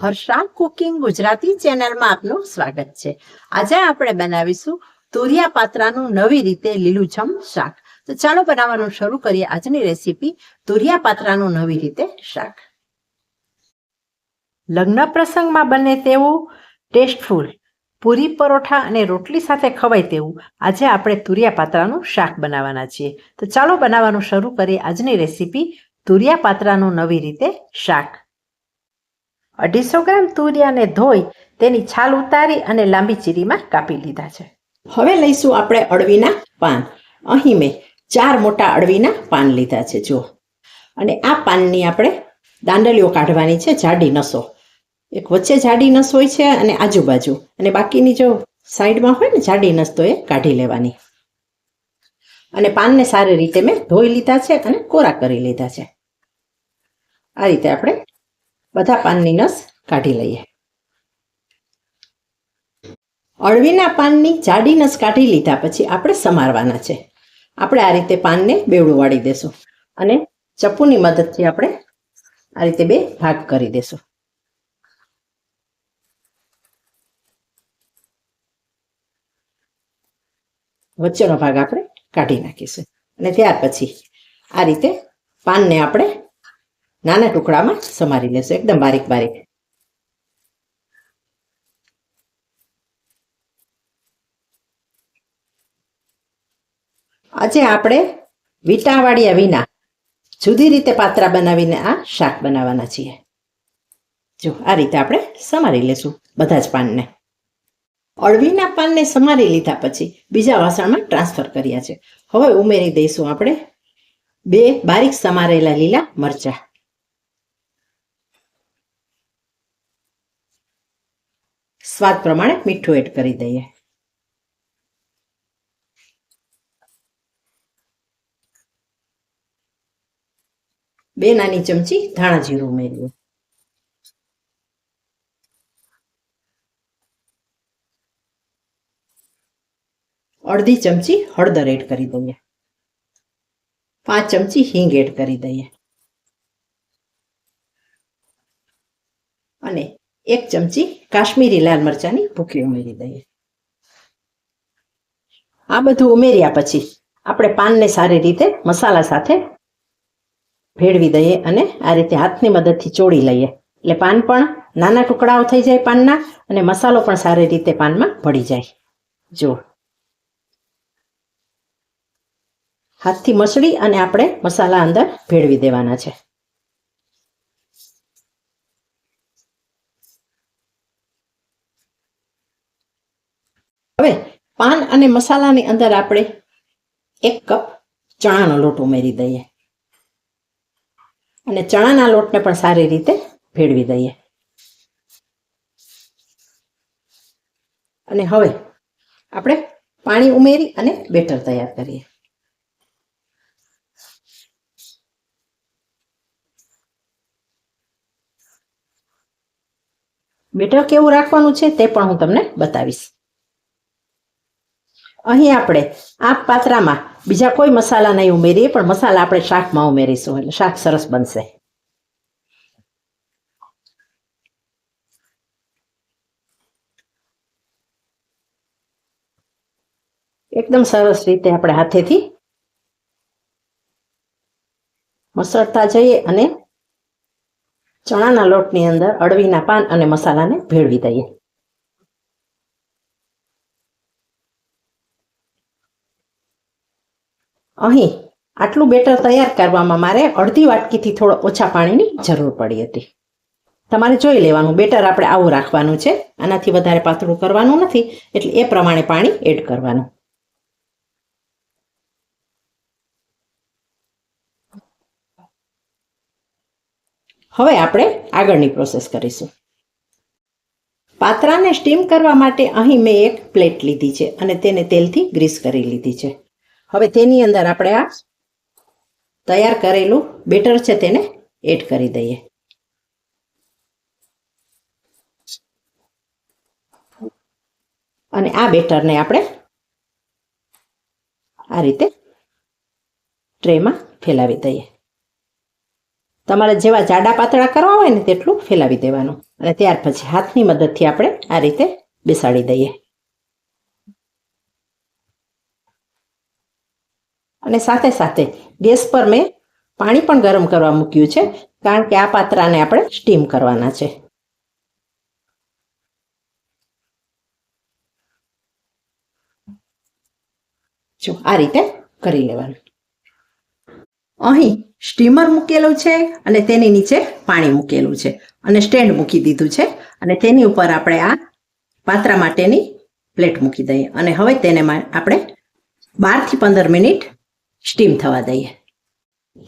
Harsha cooking Gujarati ચેનલમાં આપનું સ્વાગત છે. આજે આપણે બનાવીશું તુરિયા પાત્રાનું નવી રીતે લીલુંછમ શાક. તો ચાલો બનાવવાનું શરૂ કરીએ આજની રેસીપી તુરિયા પાત્રાનું નવી રીતે શાક. લગ્ન પ્રસંગમાં બને તેવું ટેસ્ટફુલ, પૂરી પરોઠા અને રોટલી સાથે ખવાય તેવું આજે આપણે તુરિયા પાત્રાનું શાક બનાવવાના છીએ. તો ચાલો બનાવવાનું શરૂ કરીએ આજની રેસીપી તુરિયા પાત્રાનું નવી રીતે શાક. અઢીસો ગ્રામ તુરિયાને ધોઈ તેની છાલ ઉતારી અને લાંબી ચીરીમાં કાપી લીધા છે. હવે લઈશું આપણે અળવીના પાન. અહીં મેં ચાર મોટા અળવીના પાન લીધા છે જો અને આ પાનની આપણે દાંડલીઓ કાઢવાની છે, જાડી નસો. એક વચ્ચે જાડી નસ હોય છે અને આજુબાજુ. અને બાકીની જો સાઈડમાં હોય ને, જાડી નસ તો એ કાઢી લેવાની. અને પાનને સારી રીતે મેં ધોઈ લીધા છે અને કોરા કરી લીધા છે. આ રીતે આપણે બધા પાનની નસ કાઢી લઈએ. અળવીના પાનની જાડી નસ કાઢી લીધા પછી આપણે સમારવાના છે. આપણે આ રીતે પાનને બેવડું વાળી દેશું અને ચપ્પુની મદદથી આપણે આ રીતે બે ભાગ કરી દેશું. વચ્ચેનો ભાગ આપણે કાઢી નાખીશું. અને ત્યાર પછી આ રીતે પાનને આપણે નાના ટુકડામાં સમારી લેશું. એકદમ બારીક બારીક. આજે આપણે વીટાવાળ્યા વિના જુદી રીતે પાત્રા બનાવીને આ શાક બનાવવાના છીએ. જો આ રીતે આપણે સમારી લેશું બધા જ પાનને. અળવીના પાનને સમારી લીધા પછી બીજા વાસણમાં ટ્રાન્સફર કર્યા છે. હવે ઉમેરી દઈશું આપણે બે બારીક સમારેલા લીલા મરચા. સ્વાદ પ્રમાણે મીઠું એડ કરી દઈએ. બે નાની ચમચી ધાણા જીરું ઉમેર્યું અડધી ચમચી હળદર એડ કરી દઈએ. પાંચ ચમચી હિંગ એડ કરી દઈએ. અને એક ચમચી કાશ્મીરી લાલ મરચાની ભૂકી ઉમેરી દઈએ. આ બધું ઉમેર્યા પછી આપણે પાનને સારી રીતે મસાલા સાથે ભેળવી દઈએ અને આ રીતે હાથની મદદથી ચોળી લઈએ. એટલે પાન પણ નાના ટુકડાઓ થઈ જાય પાનના અને મસાલો પણ સારી રીતે પાનમાં ભળી જાય. જો હાથથી મસળી અને આપણે મસાલા અંદર ભેળવી દેવાના છે. હવે પાન અને મસાલાની અંદર આપણે એક કપ ચણાનો લોટ ઉમેરી દઈએ. અને ચણાના લોટને પણ સારી રીતે ભેળવી દઈએ. અને હવે આપણે પાણી ઉમેરી અને બેટર તૈયાર કરીએ. બેટર કેવું રાખવાનું છે તે પણ હું તમને બતાવીશ. અહીં આપણે આ પાત્રામાં બીજા કોઈ મસાલા નહીં ઉમેરીએ, પણ મસાલા આપણે શાકમાં ઉમેરીશું એટલે શાક સરસ બનશે. એકદમ સરસ રીતે આપણે હાથેથી મસળતા જઈએ અને ચણાના લોટની અંદર અળવીના પાન અને મસાલાને ભેળવી દઈએ. અહીં આટલું બેટર તૈયાર કરવામાં મારે અડધી વાટકીથી થોડો ઓછા પાણીની જરૂર પડી હતી. તમારે જોઈ લેવાનું, બેટર આપણે આવું રાખવાનું છે. આનાથી વધારે પાતળું કરવાનું નથી, એટલે એ પ્રમાણે પાણી એડ કરવાનું. હવે આપણે આગળની પ્રોસેસ કરીશું. પાત્રાને સ્ટીમ કરવા માટે અહીં મેં એક પ્લેટ લીધી છે અને તેને તેલથી ગ્રીસ કરી લીધી છે. હવે તેની અંદર આપણે આ તૈયાર કરેલું બેટર છે તેને એડ કરી દઈએ. અને આ બેટરને આપણે આ રીતે ટ્રેમાં ફેલાવી દઈએ. તમારે જેવા જાડા પાતળા કરવા હોય ને તેટલું ફેલાવી દેવાનું. અને ત્યાર પછી હાથની મદદથી આપણે આ રીતે બેસાડી દઈએ. અને સાથે સાથે ગેસ પર મેં પાણી પણ ગરમ કરવા મૂક્યું છે, કારણ કે આ પાત્રાને આપણે સ્ટીમ કરવાના છે. જો આ રીતે કરી લેવાનું. અહીં સ્ટીમર મૂકેલું છે અને તેની નીચે પાણી મૂકેલું છે અને સ્ટેન્ડ મૂકી દીધું છે અને તેની ઉપર આપણે આ પાત્રા માટેની પ્લેટ મૂકી દઈએ. અને હવે તેને આપણે બારથી પંદર મિનિટ સ્ટીમ થવા દઈએ.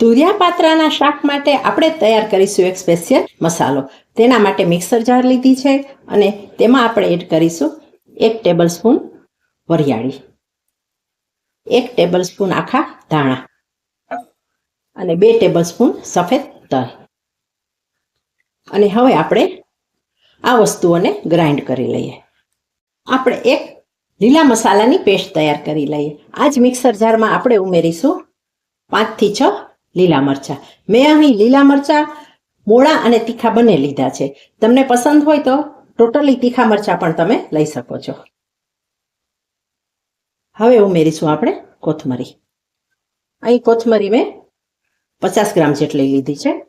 તુરિયા પાત્રાના શાક માટે આપણે તૈયાર કરીશું એક સ્પેશિયલ મસાલો. તેના માટે મિક્સર જાર લીધી છે અને તેમાં આપણે એડ કરીશું એક ટેબલ સ્પૂન વરિયાળી. એક ટેબલ સ્પૂન આખા ધાણા. અને બે ટેબલ સ્પૂન સફેદ તલ. અને હવે આપણે આ વસ્તુઓને ગ્રાઇન્ડ કરી લઈએ. આપણે એક લીલા મસાલાની પેસ્ટ તૈયાર કરી લઈએ. આ જ મિક્સર જારમાં આપણે ઉમેરીશું પાંચથી છ લીલા મરચાં. મેં અહીં લીલા મરચાં, મોળા અને તીખા બંને લીધા છે. તમને પસંદ હોય તો ટોટલી તીખા મરચાં પણ તમે લઈ શકો છો. હવે ઉમેરીશું આપણે કોથમરી. અહીં કોથમરી મેં પચાસ ગ્રામ જેટલી લીધી છે.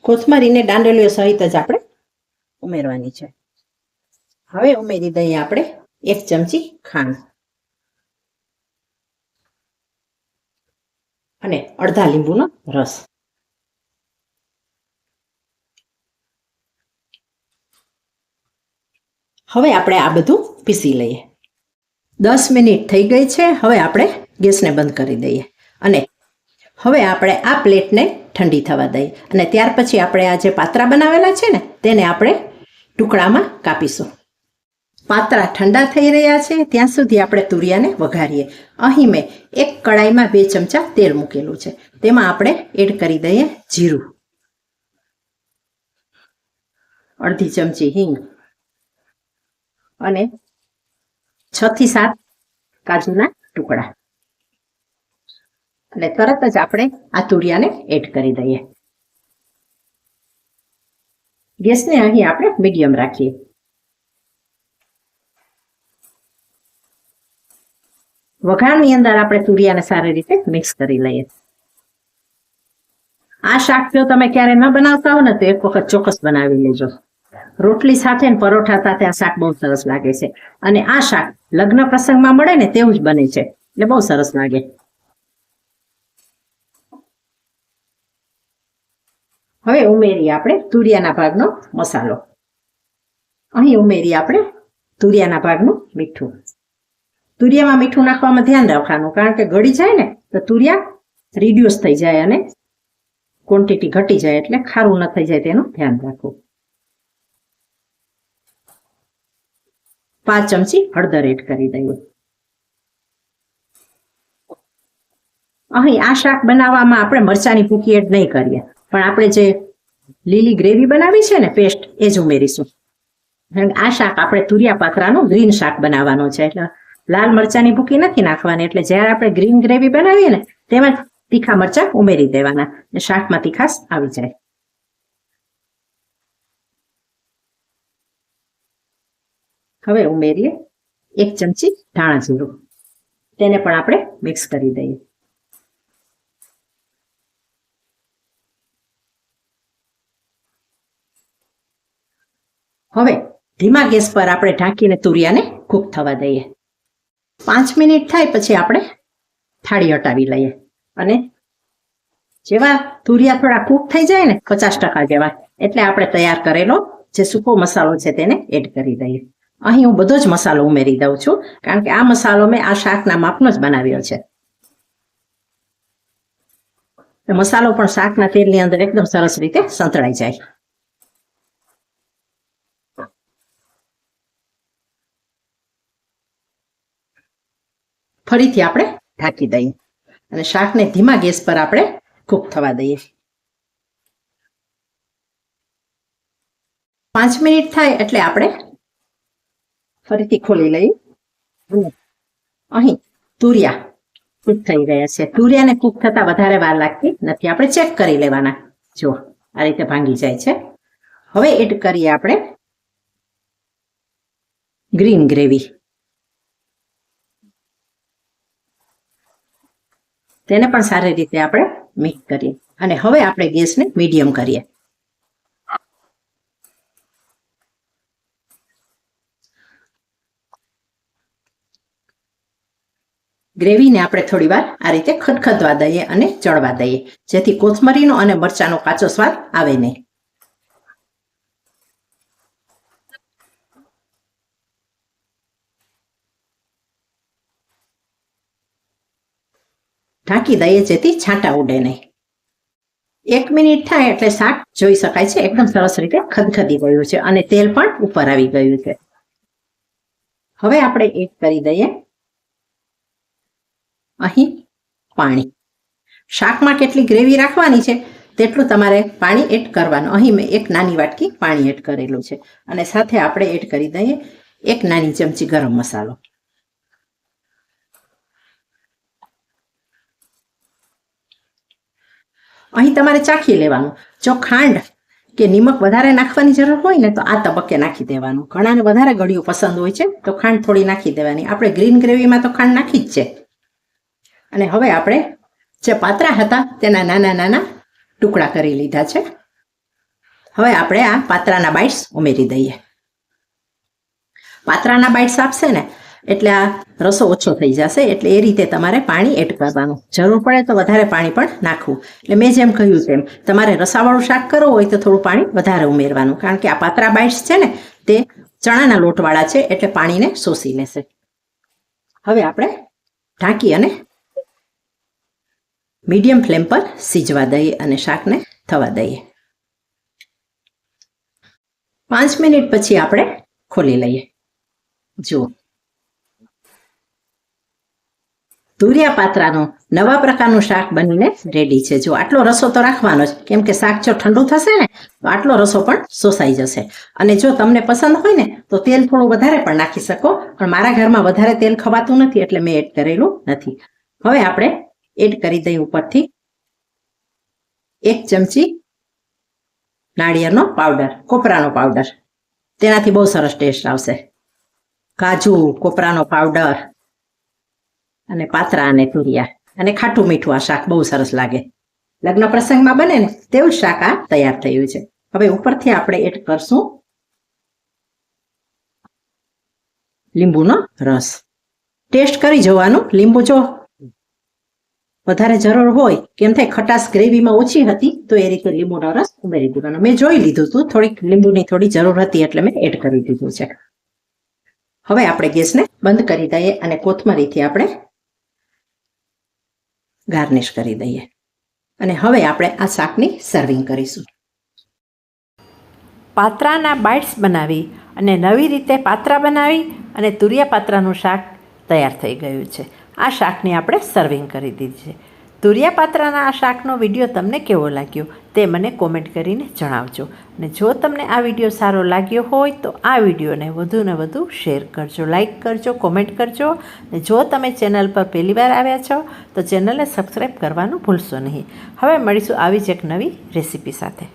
કોથમરીને દાંડલીઓ સહિત જ આપણે ઉમેરવાની છે. હવે ઉમેરી દઈએ આપણે એક ચમચી ખાંડ. અને અડધા લીંબુનો રસ. હવે આપણે આ બધું પીસી લઈએ. દસ મિનિટ થઈ ગઈ છે, હવે આપણે ગેસને બંધ કરી દઈએ. અને હવે આપણે આ પ્લેટને ઠંડી થવા દઈએ. અને ત્યાર પછી આપણે આ જે પાત્રા બનાવેલા છે ને, તેને આપણે ટુકડામાં કાપીશું. પાત્રા ઠંડા થઈ રહ્યા છે, ત્યાં સુધી આપણે તુરિયાને વઘારીએ. અહીં મેં એક કડાઈમાં બે ચમચા તેલ મૂકેલું છે. તેમાં આપણે એડ કરી દઈએ જીરું. અડધી ચમચી હિંગ. અને છ થી સાત કાજુના ટુકડા. અને તરત જ આપણે આ તુરિયાને એડ કરી દઈએ. ગેસને અહીં આપણે મીડિયમ રાખીએ. વઘારની અંદર આપણે તુરિયાને સારી રીતે મિક્સ કરી લઈએ. આ શાક તમે ક્યારે ન બનાવતા હો ને, તો એક વખત ચોક્કસ બનાવી લેજો. રોટલી સાથે પરોઠા સાથે આ શાક બહુ સરસ લાગે છે. અને આ શાક લગ્ન પ્રસંગમાં મળે ને, તેવું જ બને છે. એટલે બહુ સરસ લાગે. હવે ઉમેરીએ આપણે તુરિયાના ભાગનો મસાલો. અહીં ઉમેરીએ આપણે તુરિયાના ભાગનું મીઠું. તુરિયામાં મીઠું નાખવામાં ધ્યાન રાખવાનું. કારણ કે ગળી જાય ને, તો તુરિયા રિડ્યુસ થઈ જાય અને ક્વોન્ટિટી ઘટી જાય એટલે ખારું ન થઈ જાય તેનું ધ્યાન રાખવું. પાંચ ચમચી હળદર એડ કરી દઈએ. અહીં આ શાક બનાવવામાં આપણે મરચાની ભૂકી એડ નહીં કરીએ. પણ આપણે જે લીલી ગ્રેવી બનાવી છે ને પેસ્ટ એ જ ઉમેરીશું. આ શાક આપણે તુરિયા પાત્રાનું ગ્રીન શાક બનાવવાનું છે. એટલે લાલ મરચાની ભૂકી નથી નાખવાની. એટલે જ્યારે આપણે ગ્રીન ગ્રેવી બનાવીએ ને, તેમાં તીખા મરચાં ઉમેરી દેવાના. શાકમાં તીખાશ આવી જાય. હવે ઉમેરીએ એક ચમચી ધાણા જીરું. તેને પણ આપણે મિક્સ કરી દઈએ. હવે ધીમા ગેસ પર આપણે ઢાંકીને તુરિયાને કૂક થવા દઈએ. પાંચ મિનિટ થાય પછી આપણે થાળી હટાવી લઈએ. અને જેવા તુરિયા થોડા કૂક થઈ જાય ને પચાસ ટકા જેવા, એટલે આપણે તૈયાર કરેલો જે સૂકો મસાલો છે તેને એડ કરી દઈએ. અહીં હું બધો જ મસાલો ઉમેરી દઉં છું, કારણ કે આ મસાલો મેં આ શાકના માપનો જ બનાવ્યો છે. મસાલો પણ શાકના તેલની અંદર એકદમ સરસ રીતે સંતળાઈ જાય. ફરીથી આપણે ઢાંકી દઈએ. અને શાકને ધીમા ગેસ પર આપણે કૂક થવા દઈએ પાંચ મિનિટ થાય એટલે આપણે ફરીથી ખોલી લઈએ. અહીં તુરિયા કૂક થઈ ગયા છે. તુરિયાને કૂક થતા વધારે વાર લાગતી નથી. આપણે ચેક કરી લેવાના. જો આ રીતે ભાંગી જાય છે. હવે એડ કરીએ આપણે ગ્રીન ગ્રેવી. તેને પણ સારી રીતે આપણે મિક્સ કરીએ. અને હવે આપણે ગેસને મીડિયમ કરીએ. ગ્રેવીને આપણે થોડી વાર આ રીતે ખદખદવા દઈએ અને ચડવા દઈએ. જેથી કોથમરીનો અને મરચાનો કાચો સ્વાદ આવે નહીં. ઢાંકી દઈએ જેથી છાંટા ઉડે નહીં. એક મિનિટ થાય એટલે શાક જોઈ શકાય છે. એકદમ સરસ રીતે ખદખદી ગયું છે અને તેલ પણ ઉપર આવી ગયું છે. હવે આપણે એક કરી દઈએ. અહીં પાણી. શાકમાં કેટલી ગ્રેવી રાખવાની છે તેટલું તમારે પાણી એડ કરવાનું. અહીં મેં એક નાની વાટકી પાણી એડ કરેલું છે. અને સાથે આપણે એડ કરી દઈએ એક નાની ચમચી ગરમ મસાલો. અહીં તમારે ચાખી લેવાનું. જો ખાંડ કે નિમક વધારે નાખવાની જરૂર હોય ને તો આ તબક્કે નાખી દેવાનું. ઘણાને વધારે ગળ્યું પસંદ હોય છે, તો ખાંડ થોડી નાખી દેવાની. આપણે ગ્રીન ગ્રેવીમાં તો ખાંડ નાખી જ છે. અને હવે આપણે જે પાત્રા હતા તેના નાના નાના ટુકડા કરી લીધા છે. હવે આપણે આ પાત્રાના બાઇટ્સ ઉમેરી દઈએ. પાત્રાના બાઇટ્સ આપશે ને એટલે આ રસો ઓછો થઈ જશે, એટલે એ રીતે તમારે પાણી એડ કરવાનું. જરૂર પડે તો વધારે પાણી પણ નાખવું. એટલે મેં જેમ કહ્યું તેમ, તમારે રસાવાળું શાક કરવું હોય તો થોડું પાણી વધારે ઉમેરવાનું. કારણ કે આ પાતરા બાઇટ્સ છે ને, તે ચણાના લોટવાળા છે, એટલે પાણીને શોષી લેશે. હવે આપણે ઢાંકી અને મીડિયમ ફ્લેમ પર સીજવા દઈએ અને શાકને થવા દઈએ. પાંચ મિનિટ પછી આપણે ખોલી લઈએ. જુઓ. તુરિયા પાત્રાનો નવા પ્રકારનું શાક બનીને રેડી છે. જો આટલો રસો તો રાખવાનો જ, કેમ કે શાક જો ઠંડુ થશે ને, તો આટલો રસો પણ શોષાઈ જશે. અને જો તમને પસંદ હોય ને, તો તેલ થોડું વધારે પણ નાખી શકો, પણ મારા ઘરમાં વધારે તેલ ખવાતું નથી, એટલે મેં એડ કરેલું નથી. હવે આપણે એડ કરી દઈએ ઉપરથી એક ચમચી નાળિયેરનો પાવડર, કોપરાનો પાવડર. તેનાથી બહુ સરસ ટેસ્ટ આવશે. કાજુ, કોપરાનો પાવડર અને પાત્રા અને તુરિયા અને ખાટું મીઠું આ શાક બહુ સરસ લાગે. લગ્ન પ્રસંગમાં બને ને તેવું શાક આ તૈયાર થયું છે. હવે ઉપરથી આપણે એડ કરશું લીંબુનો રસ. ટેસ્ટ કરી જોવાનું. લીંબુ જો વધારે જરૂર હોય, કેમ થાય ખટાશ ગ્રેવીમાં ઓછી હતી, તો એ રીતે લીંબુનો રસ ઉમેરી દેવાનો મેં જોઈ લીધું હતું થોડીક લીંબુની થોડી જરૂર હતી એટલે મેં એડ કરી દીધું છે. હવે આપણે ગેસને બંધ કરી દઈએ અને કોથમરીથી આપણે ગાર્નિશ કરી દઈએ. અને હવે આપણે આ શાકની સર્વિંગ કરીશું. પાત્રાના બાઇટ્સ બનાવી અને નવી રીતે પાત્રા બનાવી અને તુરિયા પાત્રાનું શાક તૈયાર થઈ ગયું છે. આ શાકની આપણે સર્વિંગ કરી દીધી છે. તુરિયા પાત્રાના આ શાકનો વીડિયો તમને કેવો લાગ્યો તે મને કોમેન્ટ કરીને જણાવજો. અને જો તમને આ વીડિયો સારો લાગ્યો હોય તો આ વિડીયોને વધુને વધુ શેર કરજો, લાઈક કરજો, કોમેન્ટ કરજો. અને જો તમે ચેનલ પર પહેલીવાર આવ્યા છો તો ચેનલને સબસ્ક્રાઈબ કરવાનું ભૂલશો નહીં. હવે મળીશું આવી જ એક નવી રેસીપી સાથે.